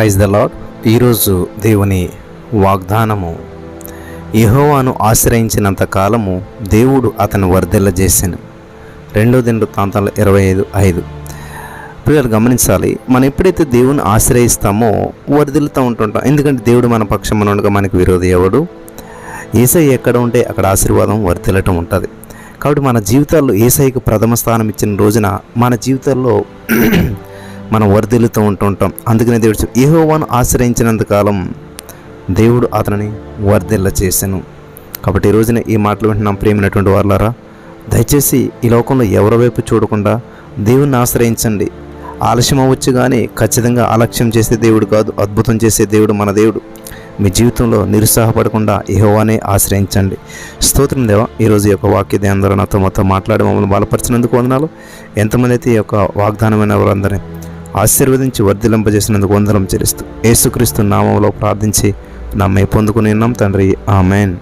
Praise the lord ఈరోజు దేవుని వాగ్దానము. యహోవాను ఆశ్రయించినంత కాలము దేవుడు అతను వర్ధిల్లజేసాను. రెండో దిండు ప్రాంతాలు ఇరవై ఐదు ఐదు. ప్రియులు గమనించాలి మనం ఎప్పుడైతే దేవుని ఆశ్రయిస్తామో వర్ధిల్లుతూ ఉంటుంటాం. ఎందుకంటే దేవుడు మన పక్షం ఉండగా మనకు విరోధి ఎవడు? ఏసై ఎక్కడ ఉంటే అక్కడ ఆశీర్వాదం వర్ధిల్లటం ఉంటుంది. కాబట్టి మన జీవితాల్లో ఏసైకి ప్రథమ స్థానం ఇచ్చిన రోజున మన జీవితాల్లో మనం వరదలుతూ ఉంటుంటాం. అందుకనే దేవుడు ఏహోవాను ఆశ్రయించినంత కాలం దేవుడు అతనిని వర్ధిల్ల చేశాను కాబట్టి ఈ రోజున ఈ మాటలు వింటున్నాం ప్రేమైనటువంటి వాళ్ళారా దయచేసి ఈ లోకంలో ఎవరి వైపు చూడకుండా దేవుణ్ణి ఆశ్రయించండి. ఆలస్యం అవ్వచ్చు కానీ ఖచ్చితంగా ఆలక్ష్యం చేసే దేవుడు కాదు అద్భుతం చేసే దేవుడు మన దేవుడు. మీ జీవితంలో నిరుత్సాహపడకుండా యెహోవానే ఆశ్రయించండి. స్తోత్రం దేవ ఈరోజు ఈ యొక్క వాక్య ధ్యానం నాతో మొత్తం మాట్లాడి మమ్మల్ని బలపరిచినందుకు వందనాలు. ఎంతమంది అయితే ఈ యొక్క వాగ్దానమైన వారందరినీ ఆశీర్వదించి వర్ధిలింపజేసినందుకు వందనం చెల్లిస్తూ యేసుక్రీస్తు నామంలో ప్రార్థించి నమ్మే పొందుకుని ఉన్నాం తండ్రి. ఆమెన్.